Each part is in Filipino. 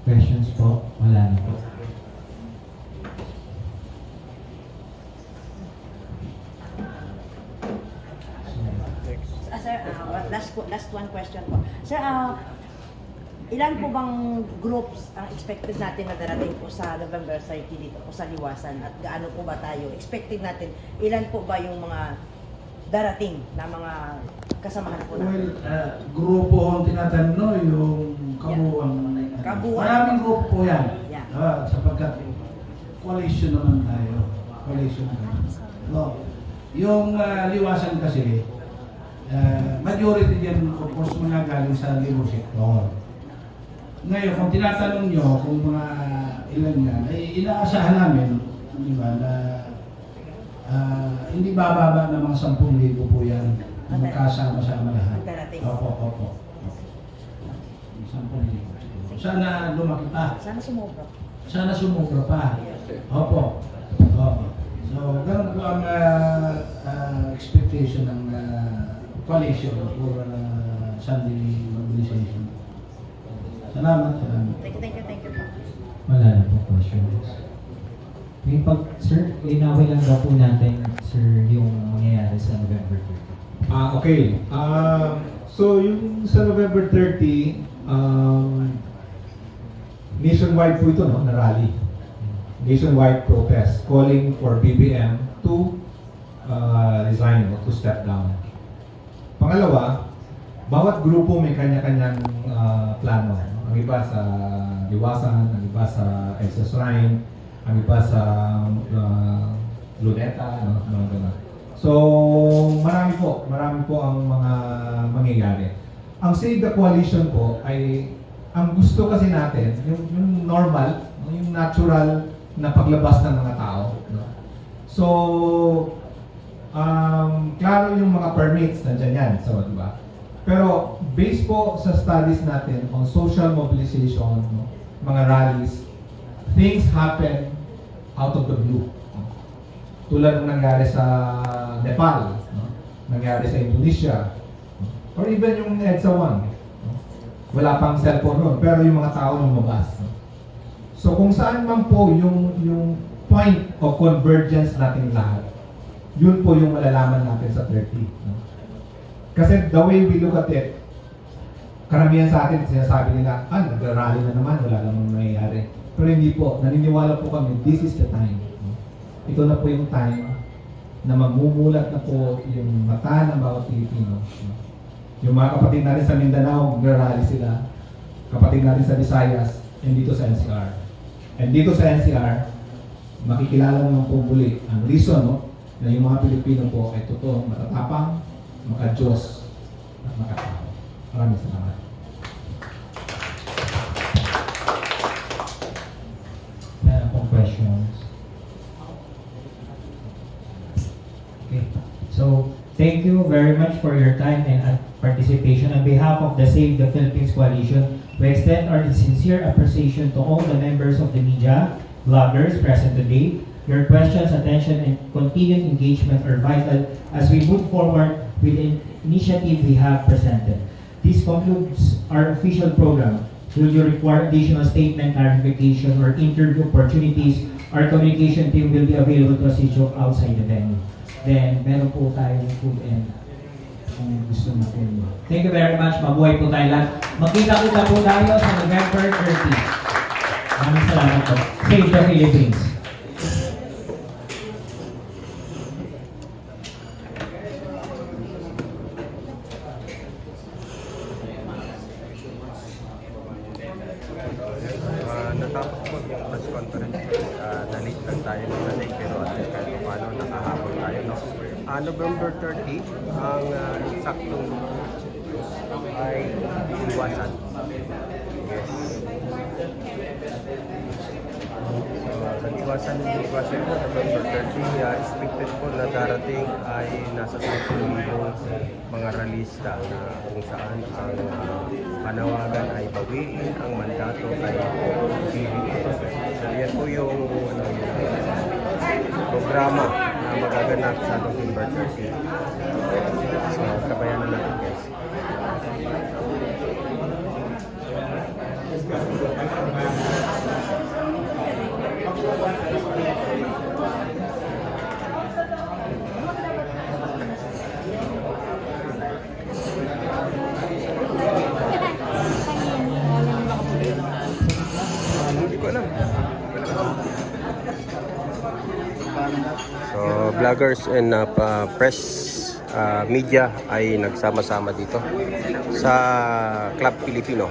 Questions po? Wala na po. Ah, sir, ah, last last one question po. Sir, ah, ilan po bang groups ang expected natin na darating po sa November 30 dito po sa Liwasan at gaano po ba tayo? Expected natin, ilan po ba yung mga darating na mga kasamahan po Well, natin? uh, grupo ang tinatanong, no? yung kabuuan. Kabuuan. Maraming grupo po yan. Yeah. Ah, sapagkat coalition naman tayo. Coalition naman. No. Yung ah, liwasan kasi, ah, majority diyan of course mga galing sa labor sector. Ngayon, kung tinatanong nyo kung mga ilan yan, ay inaasahan namin, di ba, na ah, hindi bababa ng mga 10,000 po yan na magkasama-sama lahat. Ang. Opo, opo. 10,000. Sana lumaki pa. Sana sumobra. Sana sumubra pa. Opo. Opo. So, ganun po ang ah, ah, expectation ng ah, coalition for uh, Sunday mobilization. Salamat, salamat. Thank you, thank you, thank you. Wala na po questions. May pag, sir, inaway lang daw po natin, sir, yung mangyayari sa November 30. Ah, okay. Um, so, yung sa November 30, um, nationwide po ito, no, na rally. Nationwide protest calling for BBM to uh, resign or to step down. Pangalawa, bawat grupo may kanya-kanyang uh, plano. Ang iba sa Liwasan, ang iba sa SS Rhine, ang iba sa uh, Luneta, no, mga ganun. So, marami po, marami po ang mga mangyayari. Ang Save the Coalition po ay, ang gusto kasi natin, yung, yung normal, no, yung natural na paglabas ng mga tao. No? So, um, klaro yung mga permits, nandyan yan. So, di ba? Pero, based po sa studies natin on social mobilization, no, mga rallies, things happen out of the blue. Tulad ng nangyari sa Nepal, no? nangyari sa Indonesia, or even yung EDSA 1. No? Wala pang cellphone noon, pero yung mga tao lumabas. No? So kung saan man po yung, yung point of convergence natin lahat, yun po yung malalaman natin sa 30. No? Kasi the way we look at it, karamihan sa atin, sinasabi nila, ah, nagra-rally na naman, wala namang nangyayari. Pero hindi po, naniniwala po kami, this is the time. Ito na po yung time na magmumulat na po yung mata ng bawat Pilipino. no? Yung mga kapatid natin sa Mindanao, nagra-rally sila. Kapatid natin sa Visayas, and dito sa NCR. And dito sa NCR, makikilala naman po muli ang reason no, na yung mga Pilipino po ay totoo, matatapang, maka-Diyos, at makatao. Maraming salamat. Thank you very much for your time and uh, participation. On behalf of the Save the Philippines Coalition, we extend our sincere appreciation to all the members of the media, bloggers present today. Your questions, attention, and continued engagement are vital as we move forward with the initiative we have presented. This concludes our official program. Should you require additional statement, clarification, or interview opportunities, our communication team will be available to assist you outside the venue. Then, meron po tayong food and kung gusto natin. Thank you very much. Mabuhay po tayo lahat. Magkita-kita po tayo sa November 30. Maraming salamat po. Save the Philippines. Ah, natapos po yung press conference. Uh, na-late lang tayo ng na-late pero at least kahit paano nakahabol tayo. No? Ah, November 30, ang uh, saktong ay iwasan. So, sa iwasan po, November 30, ah, expected po na darating ay nasa 10,000 mga realista na kung saan ang ah, panawagan ay bawiin ang mandato kay PBB. So yan po yung ano, programa na magaganap sa November 30. So sabayan na natin guys. So, vloggers and uh, press uh, media ay nagsama-sama dito sa Club Filipino.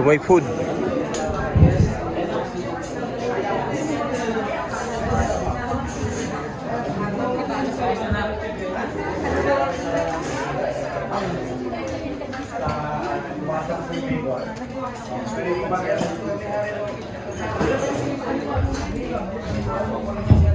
So may food. Actually,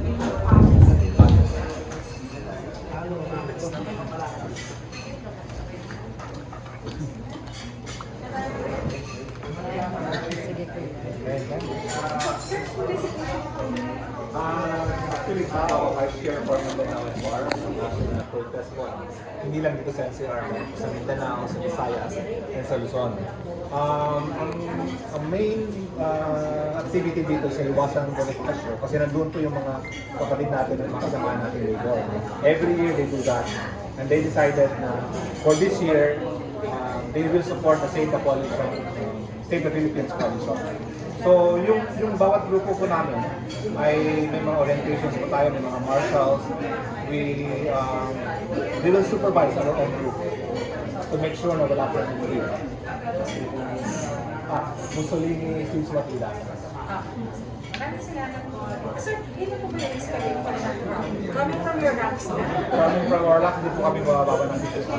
ako, I share for Mindanao and Bar. Uh, protest ko. Hindi lang dito sa NCR, sa Mindanao, sa Visayas, and sa Luzon. Um, ang, ang main uh, activity dito sa Iwasan Bonifacio, kasi nandun po yung mga kapatid natin at mga kasama natin dito. Every year they do that. And they decided na for this year, uh, they will support the Save the Coalition, Save the Philippines Coalition. So, yung, yung bawat grupo po namin ay may mga orientations po tayo, may mga marshals. We, um, we will supervise our own group to make sure na wala po yung muli. Ah, Mussolini what we like. Maraming salamat po. Sir, hindi po ba expect pa rin Coming from your ranks na. Coming from our last, hindi po kami mababa ng dito sa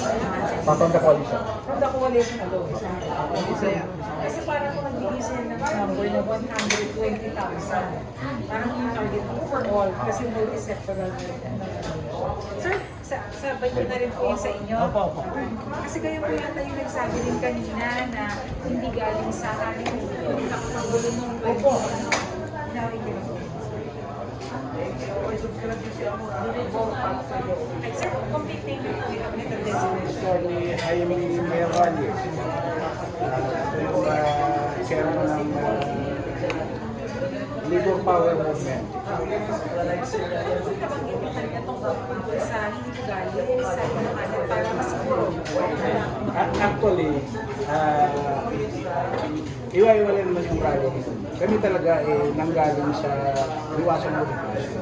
from the coalition. From the coalition alone. Kasi parang kung nagbigay ng number na 120,000. Parang yung target overall kasi multi-sectoral rin. Sir, sa, sabay ko na rin po yung sa inyo. Opo, opo. Kasi kayo po yata yung nagsabi din kanina na hindi galing sa amin yung nakakagulo nung Opo. Now, hindi na po. Ay, sir, po yung. Actually, Mayor Rally. Ito yung uh, chairman ng uh, Labor Power Movement. Sir, ano niyo kanina tungkol po sa hindi galing sa Ilocano para masiguro? Actually, uh, iwa-iwalay naman yung rally. Kami talaga eh, nanggaling sa Liwasan Bonifacio.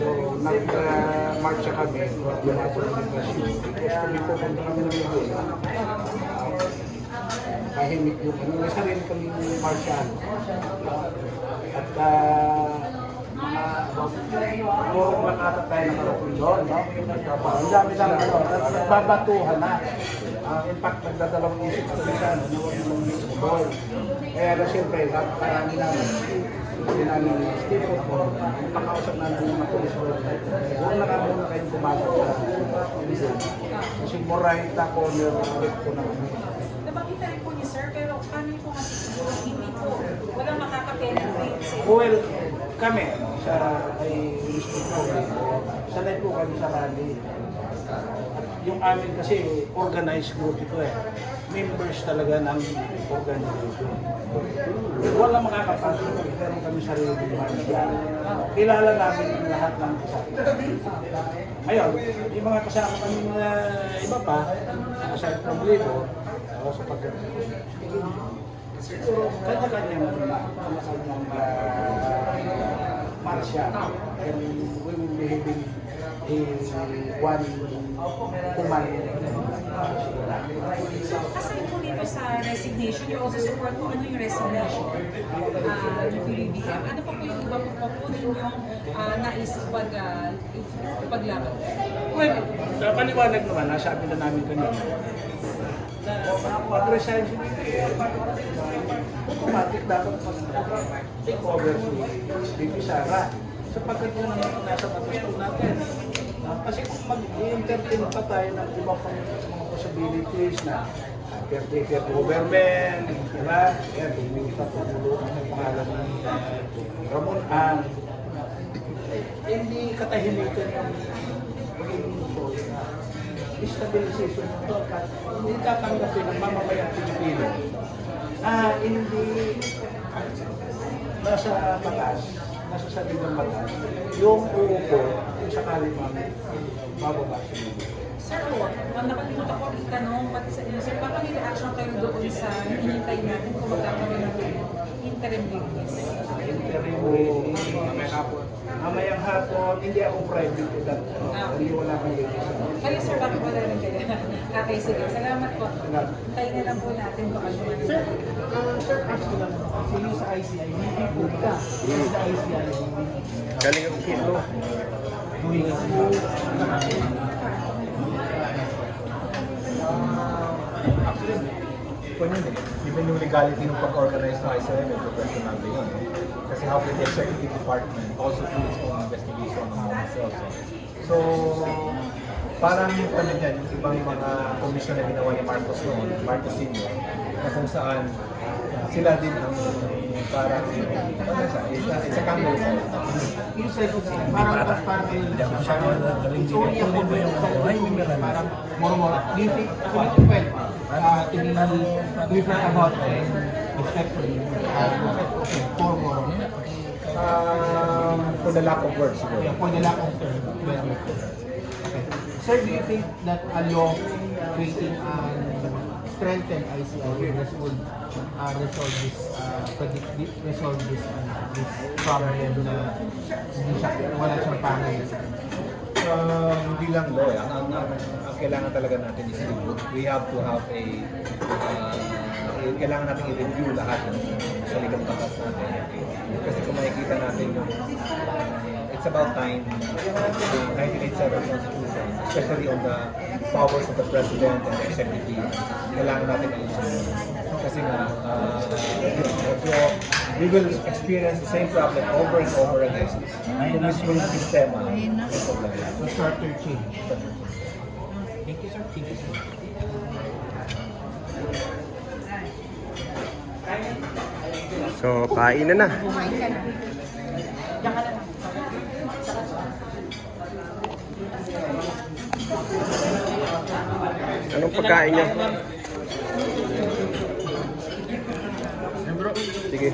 So, nag-march uh, kami, Liwasan Bonifacio. Because kami pupunta kami ng Laguna. Kahimik yung ano, may sarili kami martial. At uh, mga puro man ata tayo nakarating doon, no? Ang dami lang ano, at nagbabatuhan na. Ah, in fact, nagdadalawang isip sa isa, no, na huwag mong misbol. Kaya na siyempre, napakarami namin. Namin stay put mo. Pakausap namin yung mga police mo. Huwag na kami muna kayong pumasok sa prison. Kasi Moraita corner, ulit ko na kami. Nabanggit na rin po ni sir, pero paano po masiguro hindi po walang makaka-penetrate sa Well, kami, sa ay po, sanay po kami sa rally. Yung amin kasi organized group ito eh. Members talaga ng organization. Wala makakapasok kami, pero kami sarili ng. Kilala namin lahat ng kasama. Ngayon, yung mga kasama kami na iba pa, aside from labor, o sa pag Siguro, kanya-kanyang kanya-kanyang uh, marsya. And we will be having a one command. Aside po dito sa resignation, you also support po ano yung resignation uh, yung PBBM. Ano pa po yung iba po pa po ninyong uh, nais pag, uh, paglaban? Well, sa paliwanag naman, nasabi na namin kanina, pag-resign si automatic dapat mag-take over si Bibi Sara sapagkat yun ang nasa batas po natin. Ah, kasi kung mag-entertain pa tayo ng iba pang mga possibilities na caretaker government, di ba? Yan, bumili pa po ang pangalan ng uh, Ramon Ang. hindi katahimikan yung magiging goal na stabilization ng total. Hindi tatanggapin ng mamamayang Pilipino na hindi nasa batas, nasa saligang batas, yung uupo kung sakali mang bababa sa. Sir, oh, ang nakalimutan ko rin tanong pati sa inyo, sir, baka may reaction kayo doon sa hinihintay natin kung magkakaroon ng interim release? Interim waiting, mamayang hapon. Hindi ako private with that. Hindi wala release. Kayo, sir, bakit wala rin kayo? okay, sige. Salamat po. Hintayin na lang po natin kung ano. Sir, uh, sir, ask ko lang. Kasi yung sa ICI, hindi po ka. Yung sa ICI, Galing ang kilo. doing it. Actually, kung yun eh, even yung legality ng pag-organize ng ICM, medyo personal din yun. eh. Kasi how the executive department also do its own investigation on themselves. So, parang ano yan, yung ibang mga commission na ginawa ni Marcos noon, Marcos Sr., na kung saan sila din ang parang, ano siya, it's a, it's a camel Inside of parang parang comment parang more more. Do you think well uh, be different about and respectfully? Uh, okay for more. Um, for the lack of words, siguro. for the lack of very okay sir do you think that a law creating and strengthen ICI will resolve uh, resolve this uh, this- resolve this uh, this problem na hindi siya wala siyang pangalan Uh, hindi lang law eh. Ang, ang, ang, ang kailangan talaga natin is review. We have to have a uh, kailangan natin i-review lahat ng saligang batas natin. Kasi kung makikita natin yung uh, it's about time the 1987 Constitution, especially on the powers of the President and the Executive, kailangan natin ayusin. Kasi nga, uh, medyo, we will experience the same problem over and over again. Kung mismo yung sistema, may problema. so shorter change thank you sir thank you sir So, kain na na. Anong pagkain niyo? Sige.